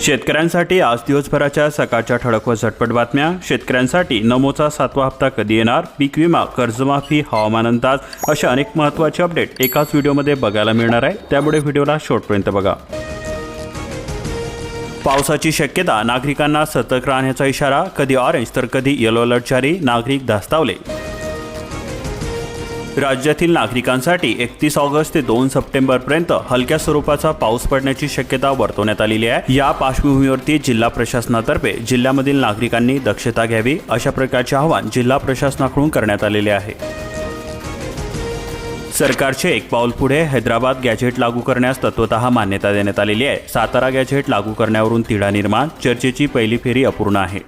शेतकऱ्यांसाठी आज दिवसभराच्या सकाळच्या ठळक व झटपट बातम्या. शेतकऱ्यांसाठी नमोचा सातवा हप्ता कधी येणार? पीक विमा कर्जमाफी हवामान अंदाज अशा अनेक महत्त्वाचे अपडेट एकाच व्हिडिओमध्ये बघायला मिळणार आहे. त्यामुळे व्हिडिओला शेवटपर्यंत बघा. पावसाची शक्यता नागरिकांना सतर्क राहण्याचा इशारा. कधी ऑरेंज तर कधी येलो अलर्ट जारी. नागरिक धास्तावले. राज्यातील नागरिकांसाठी एकतीस ऑगस्ट ते दोन सप्टेंबरपर्यंत हलक्या स्वरूपाचा पाऊस पडण्याची शक्यता वर्तवण्यात आलेली आहे. या पार्श्वभूमीवरती जिल्हा प्रशासनातर्फे जिल्ह्यामधील नागरिकांनी दक्षता घ्यावी अशा प्रकारचे आवाहन जिल्हा प्रशासनाकडून करण्यात आलेले आहे. सरकारचे एक पाऊल पुढे हैदराबाद गॅझेट लागू करण्यास तत्वत मान्यता देण्यात आलेली आहे. सातारा गॅझेट लागू करण्यावरून तिढा निर्माण चर्चेची पहिली फेरी अपूर्ण आहे.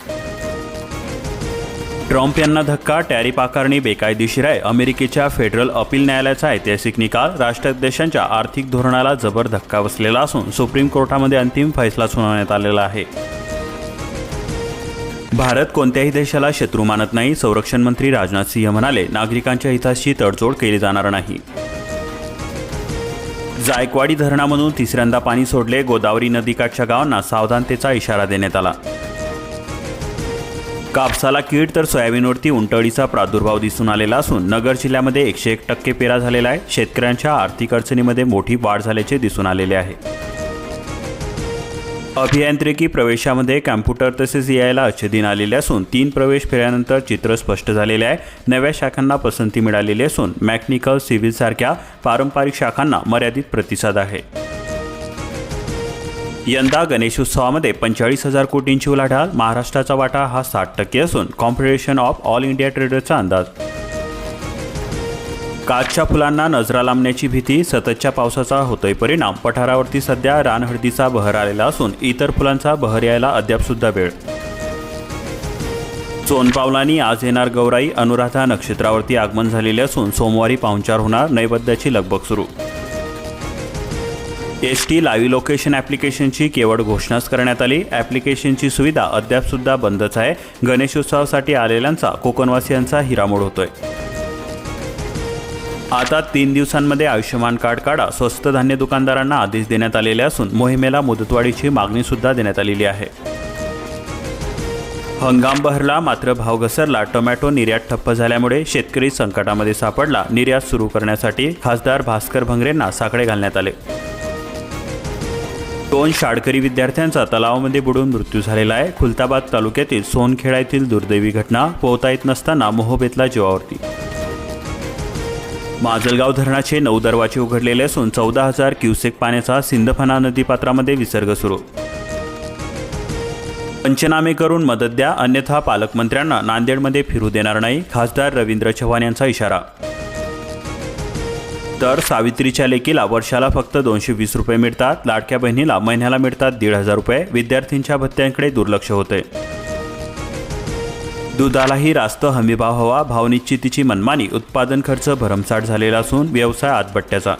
ट्रम्प यांना धक्का टॅरिफ आकारणी बेकायदेशीर आहे. अमेरिकेच्या फेडरल अपील न्यायालयाचा ऐतिहासिक निकाल राष्ट्राध्यक्षांच्या आर्थिक धोरणाला जबर धक्का बसलेला असून सुप्रीम कोर्टामध्ये अंतिम फैसला सुनावण्यात आलेला आहे. भारत कोणत्याही देशाला शत्रू मानत नाही संरक्षण मंत्री राजनाथ सिंह म्हणाले नागरिकांच्या हिताशी तडजोड केली जाणार नाही. जायकवाडी धरणामधून तिसऱ्यांदा पाणी सोडले गोदावरी नदीकाठच्या गावांना सावधानतेचा इशारा देण्यात आला. कापसाला कीड तर सोयाबीनवरती उंटअळीचा प्रादुर्भाव दिसून आलेला असून नगर जिल्ह्यामध्ये एकशे एक टक्के पेरा झालेला आहे. शेतकऱ्यांच्या आर्थिक अडचणीमध्ये मोठी वाढ झाल्याचे दिसून आलेले आहे. अभियांत्रिकी प्रवेशामध्ये कॅम्प्युटर तसेच यायला अच्छे दिन आलेले असून तीन प्रवेश फेऱ्यानंतर चित्र स्पष्ट झालेले आहे. नव्या शाखांना पसंती मिळालेली असून मॅकॅनिकल सिव्हिल सारख्या पारंपरिक शाखांना मर्यादित प्रतिसाद आहे. यंदा गणेशोत्सवामध्ये पंचेचाळीस हजार कोटींची उलाढाल महाराष्ट्राचा वाटा हा साठ टक्के असून कॉम्पिटिशन ऑफ ऑल इंडिया ट्रेडरचा अंदाज. काचच्या फुलांना नजरा लांबण्याची भीती सततच्या पावसाचा होतोय परिणाम पठारावरती सध्या रानहळदीचा बहर आलेला असून इतर फुलांचा बहर यायला अद्यापसुद्धा वेळ. सोनपावलांनी आज येणार गौराई अनुराधा नक्षत्रावरती आगमन झालेले असून सोमवारी पाहुणचार होणार नैवेद्याची लगबग सुरू. एस टी लाईव्ह लोकेशन ॲप्लिकेशनची केवळ घोषणाच करण्यात आली. ॲप्लिकेशनची सुविधा अद्यापसुद्धा बंदच आहे. गणेशोत्सवासाठी आलेल्यांचा कोकणवासियांचा हिरामोड होतोय. आता तीन दिवसांमध्ये आयुष्यमान कार्ड काढा. स्वस्त धान्य दुकानदारांना आदेश देण्यात आलेले असून मोहिमेला मुदतवाढीची मागणीसुद्धा देण्यात आलेली आहे. हंगाम बहरला मात्र भाव घसरला. टोमॅटो निर्यात ठप्प झाल्यामुळे शेतकरी संकटामध्ये सापडला. निर्यात सुरू करण्यासाठी खासदार भास्कर भंगरेंना साकडे घालण्यात आले. दोन शाळकरी विद्यार्थ्यांचा तलावामध्ये बुडून मृत्यू झालेला आहे. खुलताबाद तालुक्यातील सोनखेडा येथील दुर्दैवी घटना पोहता येत नसताना मोहबेतला जीवावरती. माजलगाव धरणाचे नऊ दरवाजे उघडलेले असून चौदा हजार क्युसेक पाण्याचा सिंदफना नदीपात्रामध्ये विसर्ग सुरू. पंचनामे करून मदत द्या अन्यथा पालकमंत्र्यांना नांदेडमध्ये फिरू देणार नाही खासदार रवींद्र चव्हाण यांचा इशारा. तर सावित्रीच्या लेकीला वर्षाला फक्त दोनशे वीस रुपये मिळतात. लाडक्या बहिणीला महिन्याला मिळतात दीड हजार रुपये. विद्यार्थ्यांच्या भत्त्यांकडे दुर्लक्ष होते. दुधालाही रास्त हमीभाव हवा. भावनिश्चितीची मनमानी. उत्पादन खर्च भरमसाठ झालेला असून व्यवसाय आतबट्ट्याचा.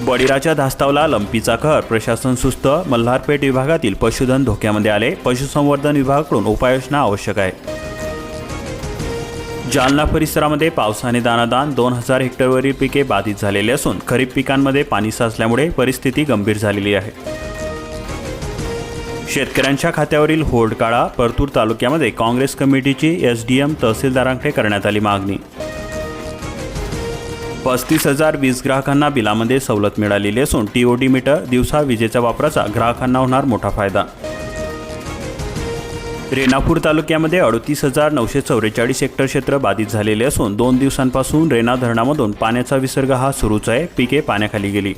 बळीराच्या धास्तावला लंपीचा कहर. प्रशासन सुस्त. मल्हारपेठ विभागातील पशुधन धोक्यामध्ये आले. पशुसंवर्धन विभागाकडून उपाययोजना आवश्यक आहे. जालना परिसरामध्ये पावसाने दानादान दोन हजार हेक्टरवरील पिके बाधित झालेली असून खरीप पिकांमध्ये पाणी साचल्यामुळे परिस्थिती गंभीर झालेली आहे. शेतकऱ्यांच्या खात्यावरील होल्ड काळा परतूर तालुक्यामध्ये काँग्रेस कमिटीची एस डी एम तहसीलदारांकडे करण्यात आली मागणी. पस्तीस हजार वीज ग्राहकांना बिलामध्ये सवलत मिळालेली असून टीओडी मीटर दिवसा विजेच्या वापराचा ग्राहकांना होणार मोठा फायदा. रेणापूर तालुक्यामध्ये अडतीस हजार नऊशे चौवेचाळीस हेक्टर क्षेत्र बाधित झालेले असून दोन दिवसांपासून रेणा धरणामधून पाण्याचा विसर्ग हा सुरूच आहे. पिके पाण्याखाली गेली.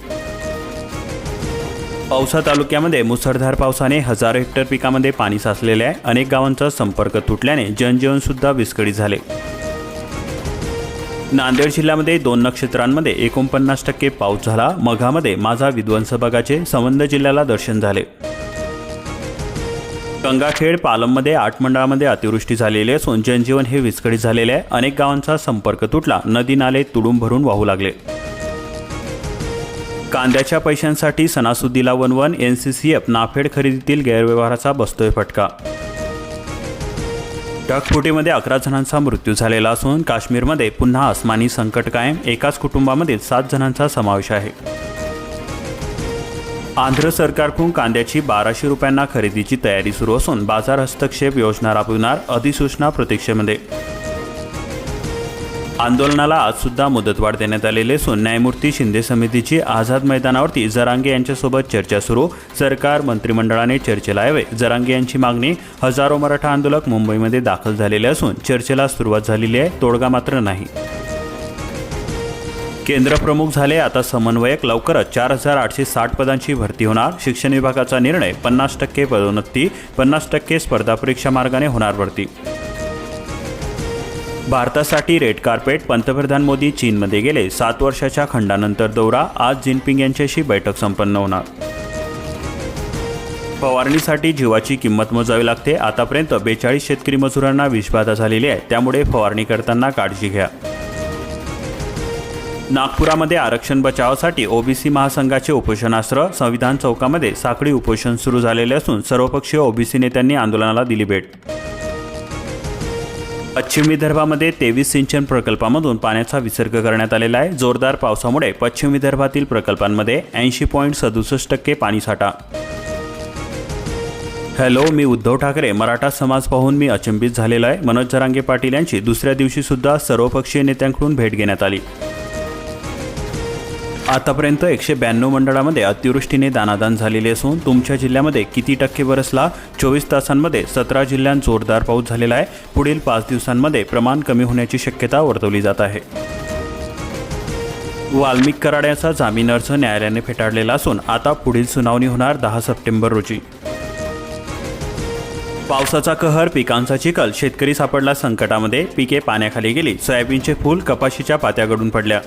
पावसा तालुक्यामध्ये मुसळधार पावसाने हजारो हेक्टर पिकामध्ये पाणी साचलेले आहे. अनेक गावांचा संपर्क तुटल्याने जनजीवन सुद्धा विस्कळीत झाले. नांदेड जिल्ह्यामध्ये दोन नक्षत्रांमध्ये एकोणपन्नास टक्के पाऊस झाला. मघामध्ये माझा विध्वंस भागाचे संबंध जिल्ह्याला दर्शन झाले. गंगाखेड पालममध्ये आठ मंडळामध्ये अतिवृष्टी झालेली असून जनजीवन हे विस्कळीत झालेले आहे. अनेक गावांचा संपर्क तुटला. नदी नाले तुडून भरून वाहू लागले. कांद्याच्या पैशांसाठी सणासुदीला वनवन N C C F NAFED खरेदीतील गैरव्यवहाराचा बसतोय फटका. ढगफुटीमध्ये अकरा जणांचा मृत्यू झालेला असून काश्मीरमध्ये पुन्हा आसमानी संकट कायम. एकाच कुटुंबामध्ये सात जणांचा समावेश आहे. आंध्र सरकारकडून कांद्याची बाराशे रुपयांना खरेदीची तयारी सुरू असून बाजार हस्तक्षेप योजना राबविणार अधिसूचना प्रतीक्षेमध्ये. आंदोलनाला आजसुद्धा मुदतवाढ देण्यात आलेली असून न्यायमूर्ती शिंदे समितीची आझाद मैदानावरती जरांगे यांच्यासोबत चर्चा सुरू. सरकार मंत्रिमंडळाने चर्चेला यावे. जरांगे यांची मागणी हजारो मराठा आंदोलक मुंबईमध्ये दाखल झालेले असून चर्चेला सुरुवात झालेली आहे. तोडगा मात्र नाही. केंद्र प्रमुख झाले. आता समन्वयक लवकरच चार हजार आठशे साठ पदांची भरती होणार. शिक्षण विभागाचा निर्णय पन्नास टक्के पदोन्नती पन्नास टक्के स्पर्धा परीक्षा मार्गाने होणार भरती. भारतासाठी रेड कार्पेट पंतप्रधान मोदी चीनमध्ये गेले. सात वर्षाच्या खंडानंतर दौरा. आज जिनपिंग यांच्याशी बैठक संपन्न होणार. फवारणीसाठी जीवाची किंमत मोजावी लागते. आतापर्यंत बेचाळीस शेतकरी मजुरांना विषबाधा झालेली आहे. त्यामुळे फवारणी करताना काळजी घ्या. नागपुरामध्ये आरक्षण बचावासाठी ओबीसी महासंघाचे उपोषणास्त्र संविधान चौकामध्ये साखळी उपोषण सुरू झालेले असून सर्वपक्षीय ओबीसी नेत्यांनी आंदोलनाला दिली भेट. पश्चिम विदर्भामध्ये तेवीस सिंचन प्रकल्पामधून पाण्याचा विसर्ग करण्यात आलेला आहे. जोरदार पावसामुळे पश्चिम विदर्भातील प्रकल्पांमध्ये ऐंशी पॉईंट सदुसष्ट टक्के पाणीसाठा हॅलो मी उद्धव ठाकरे. मराठा समाज पाहून मी अचंबित झालेलो आहे. मनोज जरांगे पाटील यांची दुसऱ्या दिवशी सुद्धा सर्वपक्षीय नेत्यांकडून भेट घेण्यात आली. आतापर्यंत एकशे ब्याण्णव मंडळामध्ये अतिवृष्टीने दानादान झालेले असून तुमच्या जिल्ह्यामध्ये किती टक्के बरसला? चोवीस तासांमध्ये सतरा जिल्ह्यांत जोरदार पाऊस झालेला आहे. पुढील पाच दिवसांमध्ये प्रमाण कमी होण्याची शक्यता वर्तवली जात आहे. वाल्मिक कराड्याचा जामीन अर्ज न्यायालयाने फेटाळलेला असून आता पुढील सुनावणी होणार दहा सप्टेंबर रोजी. पावसाचा कहर पिकांचा चिखल शेतकरी सापडला संकटामध्ये. पिके पाण्याखाली गेली. सोयाबीनचे फूल कपाशीच्या पात्याकडून पडल्या.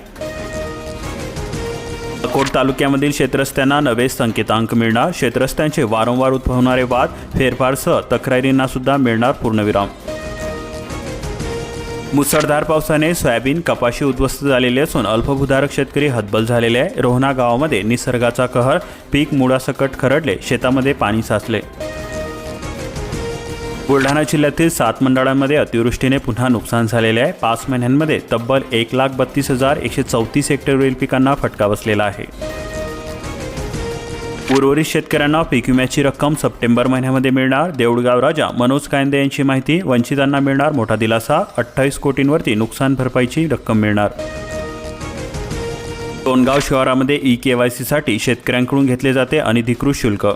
अकोट तालुक्यामधील क्षेत्रस्त्यांना नवे संकेतांक मिळणार. क्षेत्रस्त्यांचे वारंवार उद्भवणारे वाद फेरफारसह तक्रारींना सुद्धा मिळणार पूर्णविराम. मुसळधार पावसाने सोयाबीन कपाशी उद्ध्वस्त झालेले असून अल्पभूधारक शेतकरी हतबल झालेले आहे. रोहना गावामध्ये निसर्गाचा कहर पीक मुळासकट खरडले शेतामध्ये पाणी साचले. बुलढाणा जिल्ह्यातील सात मंडळांमध्ये अतिवृष्टीने पुन्हा नुकसान झालेले आहे. पाच महिन्यांमध्ये तब्बल एक लाख बत्तीस हजार एकशे चौतीस हेक्टरवरील पिकांना फटका बसलेला आहे. उर्वरित शेतकऱ्यांना पीक विम्याची रक्कम सप्टेंबर महिन्यामध्ये मिळणार. देऊळगाव राजा मनोज कायंदे यांची माहिती. वंचितांना मिळणार मोठा दिलासा. अठ्ठावीस कोटींवरती नुकसान भरपाईची रक्कम मिळणार. टोनगाव शहरामध्ये ई के वाय सीसाठी शेतकऱ्यांकडून घेतले जाते अनधिकृत शुल्क.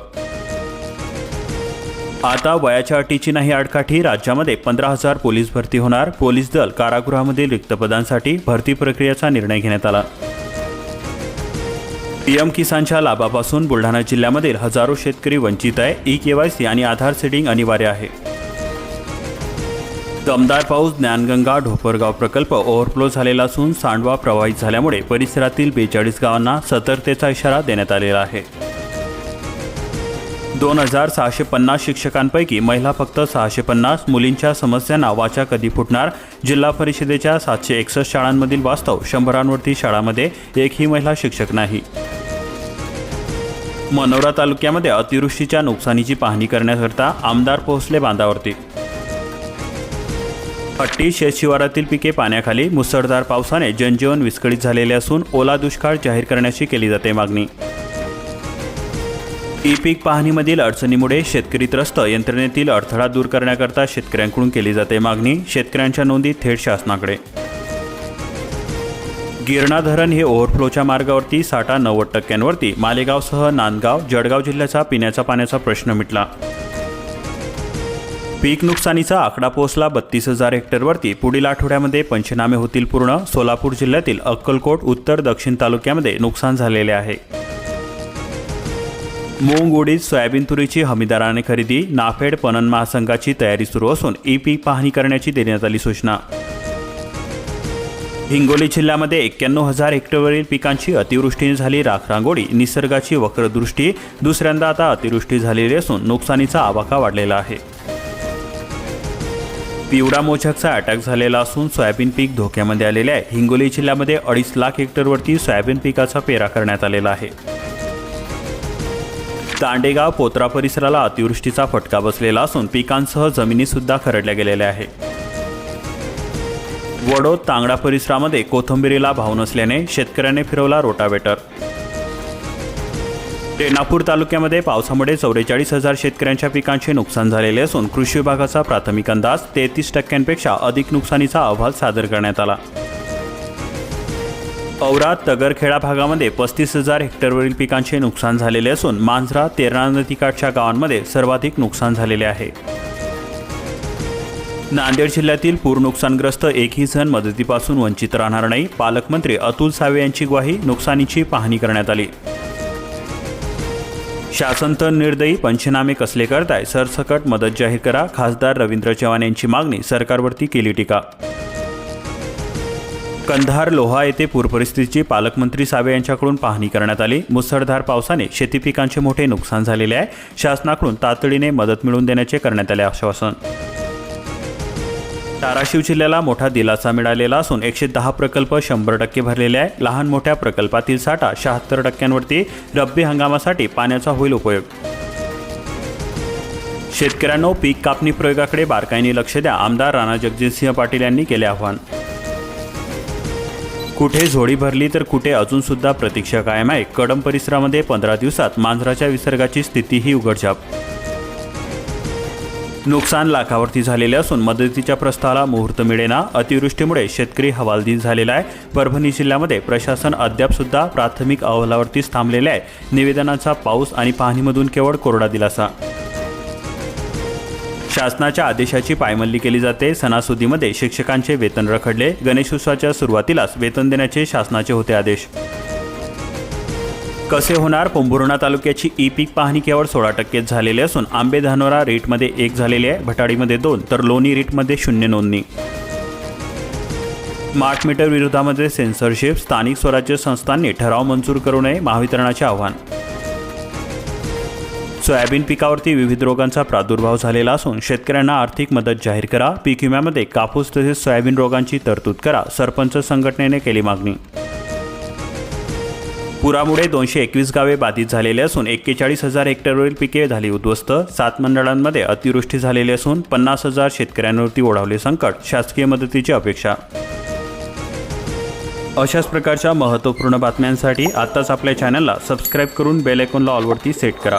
आता वयाच्या अटीची नाही आडकाठी राज्यामध्ये पंधरा हजार पोलीस भरती होणार. पोलीस दल कारागृहामधील रिक्त पदांसाठी भरती प्रक्रियेचा निर्णय घेण्यात आला. पीएम किसानच्या लाभापासून बुलढाणा जिल्ह्यामधील हजारो शेतकरी वंचित आहे. ई केवायसी आणि आधार सेडिंग अनिवार्य आहे. दमदार पाऊस ज्ञानगंगा ढोपरगाव प्रकल्प ओव्हरफ्लो झालेला असून सांडवा प्रवाहित झाल्यामुळे परिसरातील बेचाळीस गावांना सतर्कतेचा इशारा देण्यात आलेला आहे. दोन हजार सहाशे पन्नास शिक्षकांपैकी महिला फक्त सहाशे पन्नास मुलींच्या समस्यांना वाचा कधी फुटणार? जिल्हा परिषदेच्या सातशे एकसष्ट शाळांमधील वास्तव शंभरांवरती शाळांमध्ये एकही महिला शिक्षक नाही. मनोरा तालुक्यामध्ये अतिवृष्टीच्या नुकसानीची पाहणी करण्याकरता आमदार पोहोचले बांधावरती. पट्टी शेतशिवारातील पिके पाण्याखाली मुसळधार पावसाने जनजीवन विस्कळीत झालेले असून ओला दुष्काळ जाहीर करण्याची केली जाते मागणी. ई पीक पाहणीमधील अडचणीमुळे शेतकरी त्रस्त यंत्रणेतील अडथळा दूर करण्याकरता शेतकऱ्यांकडून केली जाते मागणी शेतकऱ्यांच्या नोंदी थेट शासनाकडे. गिरणा धरण हे ओव्हरफ्लोच्या मार्गावरती साठा नव्वद टक्क्यांवरती मालेगावसह नांदगाव जळगाव जिल्ह्याचा पिण्याच्या पाण्याचा प्रश्न मिटला. पीक नुकसानीचा आकडा पोहोचला बत्तीस हजार हेक्टरवरती पुढील आठवड्यामध्ये पंचनामे होतील पूर्ण सोलापूर जिल्ह्यातील अक्कलकोट उत्तर दक्षिण तालुक्यामध्ये नुकसान झालेले आहे. मूंग उडीद सोयाबीन तुरीची हमीदाराने खरेदी नाफेड पणन महासंघाची तयारी सुरू असून ई पीक पाहणी करण्याची देण्यात आली सूचना. हिंगोली जिल्ह्यामध्ये एक्क्याण्णव हजार हेक्टरवरील पिकांची अतिवृष्टीने झाली. राखरांगोळी निसर्गाची वक्रदृष्टी दुसऱ्यांदा आता अतिवृष्टी झालेली असून नुकसानीचा आवाका वाढलेला आहे. पिवळा मोचकचा अटॅक झालेला असून सोयाबीन पीक धोक्यामध्ये आलेले आहे. हिंगोली जिल्ह्यामध्ये अडीच लाख हेक्टरवरती सोयाबीन पिकाचा पेरा करण्यात आलेला आहे. दांडेगाव पोत्रा परिसराला अतिवृष्टीचा फटका बसलेला असून पिकांसह जमिनी सुद्धा खरडल्या गेलेल्या आहे. वडोद तांगडा परिसरामध्ये कोथंबिरीला भाव नसल्याने शेतकऱ्याने फिरवला रोटावेटर. रेणापूर तालुक्यामध्ये पावसामुळे चौवेचाळीस हजार शेतकऱ्यांच्या पिकांचे नुकसान झालेले असून कृषी विभागाचा प्राथमिक अंदाज तेहतीस टक्क्यांपेक्षा अधिक नुकसानीचा अहवाल सादर करण्यात आला. औरात तगरखेडा भागामध्ये पस्तीस हजार हेक्टरवरील पिकांचे नुकसान झालेले असून मांजरा तेरणा नदीकाठच्या गावांमध्ये सर्वाधिक नुकसान झालेले आहे. नांदेड जिल्ह्यातील पूर नुकसानग्रस्त एकही जण मदतीपासून वंचित राहणार नाही पालकमंत्री अतुल सावे यांची ग्वाही नुकसानीची पाहणी करण्यात आली. शासन तर निर्दयी पंचनामे कसले करताय सरसकट मदत जाहीर करा खासदार रवींद्र चव्हाण यांची मागणी सरकारवरती केली टीका. कंधार लोहा येथे पूरपरिस्थितीची पालकमंत्री सावे यांच्याकडून पाहणी करण्यात आली. मुसळधार पावसाने शेती पिकांचे मोठे नुकसान झालेले आहे. शासनाकडून तातडीने मदत मिळवून देण्याचे करण्यात आले आश्वासन. धाराशिव जिल्ह्याला मोठा दिलासा मिळालेला असून एकशे दहा प्रकल्प शंभर टक्के भरलेले आहे. लहान मोठ्या प्रकल्पातील साठा शहात्तर टक्क्यांवरती रब्बी हंगामासाठी पाण्याचा होईल उपयोग. शेतकऱ्यांना पीक कापणी प्रयोगाकडे बारकाईने लक्ष द्या. आमदार राणा जगजितसिंह पाटील यांनी केले आवाहन. कुठे झोडी भरली तर कुठे अजून सुद्धा प्रतीक्षा कायम आहे. कडम परिसरामध्ये पंधरा दिवसात मांजराच्या विसर्गाची स्थितीही उघडझाप. नुकसान लाखावरती झालेले असून मदतीच्या प्रस्तावाला मुहूर्त मिळेना. अतिवृष्टीमुळे शेतकरी हवालदिल झालेला आहे. परभणी जिल्ह्यामध्ये प्रशासन अद्याप सुद्धा प्राथमिक अहवालावरतीच थांबलेले आहे. निवेदनाचा पाऊस आणि पाहणीमधून केवळ कोरडा दिलासा. शासनाच्या आदेशाची पायमल्ली केली जाते. सणासुदीमध्ये शिक्षकांचे वेतन रखडले. गणेशोत्सवाच्या सुरुवातीलाच वेतन देण्याचे शासनाचे होते आदेश. कसे होणार? पोंभुर्णा तालुक्याची ई पीक पाहणी केवळ सोळा टक्केच झालेली असून आंबे धानोरा रेटमध्ये एक झालेली आहे. भटाडीमध्ये दोन तर लोणी रेटमध्ये शून्य नोंदणी. स्मार्ट मीटर विरोधामध्ये सेन्सरशिप स्थानिक स्वराज्य संस्थांनी ठराव मंजूर करू नये महावितरणाचे आव्हान. सोयाबीन पिकावरती विविध रोगांचा प्रादुर्भाव झालेला असून शेतकऱ्यांना आर्थिक मदत जाहीर करा. पीक विम्यामध्ये कापूस तसेच सोयाबीन रोगांची तरतूद करा. सरपंच संघटनेने केली मागणी. पुरामुळे दोनशे एकवीस गावे बाधित झालेले असून एक्केचाळीस हजार हेक्टरवरील पिके झाली उद्ध्वस्त. सात मंडळांमध्ये अतिवृष्टी झालेली असून पन्नास हजार शेतकऱ्यांवरती ओढावले संकट. शासकीय मदतीची अपेक्षा. अशाच प्रकारच्या महत्त्वपूर्ण बातम्यांसाठी आत्ताच आपल्या चॅनलला सबस्क्राईब करून बेल आयकॉनला ऑलवरती सेट करा.